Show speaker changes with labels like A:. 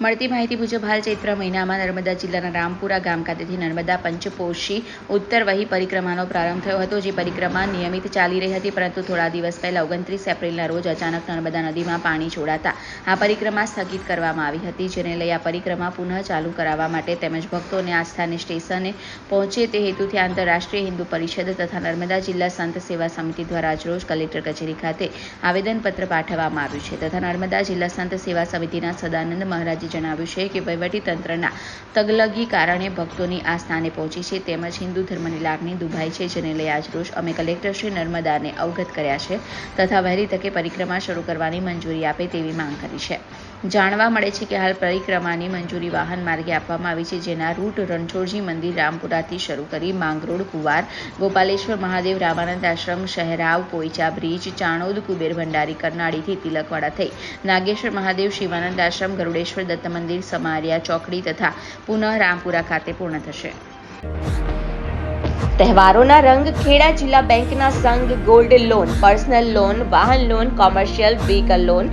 A: મળતી માહિતી મુજબ, હાલ ચૈત્ર મહિનામાં નર્મદા જિલ્લાના રામપુરા ગામ ખાતેથી નર્મદા પંચકોશી, ઉત્તર વહી પરિક્રમાનો પ્રારંભ થયો હતો, જે પરિક્રમા નિયમિત ચાલી રહી હતી, પરંતુ થોડા દિવસ પહેલા ઓગણત્રીસ એપ્રિલના રોજ અચાનક નર્મદા નદીમાં પાણી છોડાતા આ પરિક્રમા સ્થગિત કરવામાં આવી હતી, જેને લઈ આ પરિક્રમા પુનઃ ચાલુ કરાવવા માટે તેમજ ભક્તોને આસ્થાને સ્ટેશને પહોંચે તે હેતુથી આંતરરાષ્ટ્રીય હિન્દુ પરિષદ તથા નર્મદા જિલ્લા સંત સેવા સમિતિ દ્વારા આજરોજ કલેક્ટર કચેરી ખાતે આવેદનપત્ર પાઠવવામાં આવ્યું છે, તથા નર્મદા જિલ્લા સંત સેવા સમિતિના સદાનંદ મહારાજે જણાવ્યું છે કે વહીવટીતંત્રના તગલગી કારણે ભક્તોની આ સ્થાને પહોંચી છે. તેમજ હિન્દુ ધર્મની લાગણી દુભાઈ છે, જેને લઈ આજરોજ અમે કલેક્ટર શ્રી નર્મદાને અવગત કર્યા છે તથા વહેલી તકે પરિક્રમા શરૂ કરવાની મંજૂરી આપે તેવી માંગ કરી છે. જાણવા મળે છે કે હાલ પરિક્રમાની મંજૂરી વાહન માર્ગે આપવામાં આવી છે, જેના રૂટ રણછોડજી મંદિર રામપુરાથી શરૂ કરી માંગરોળ, કુવાર, ગોપાલેશ્વર, મહાદેવ, રામાનંદ આશ્રમ, શહેરાવ, પોઈચા બ્રિજ, ચાણોદ, કુબેર ભંડારી, કરનાળીથી તિલકવાડા થઈ નાગેશ્વર, મહાદેવ, શિવાનંદ આશ્રમ, ગરુડેશ્વર, દત્ત મંદિર, સમારિયા ચોકડી તથા પુનઃ રામપુરા ખાતે પૂર્ણ થશે.
B: તહેવારોના રંગ ખેડા જિલ્લા બેંકના સંઘ ગોલ્ડ લોન, પર્સનલ લોન, વાહન loan, commercial, vehicle loan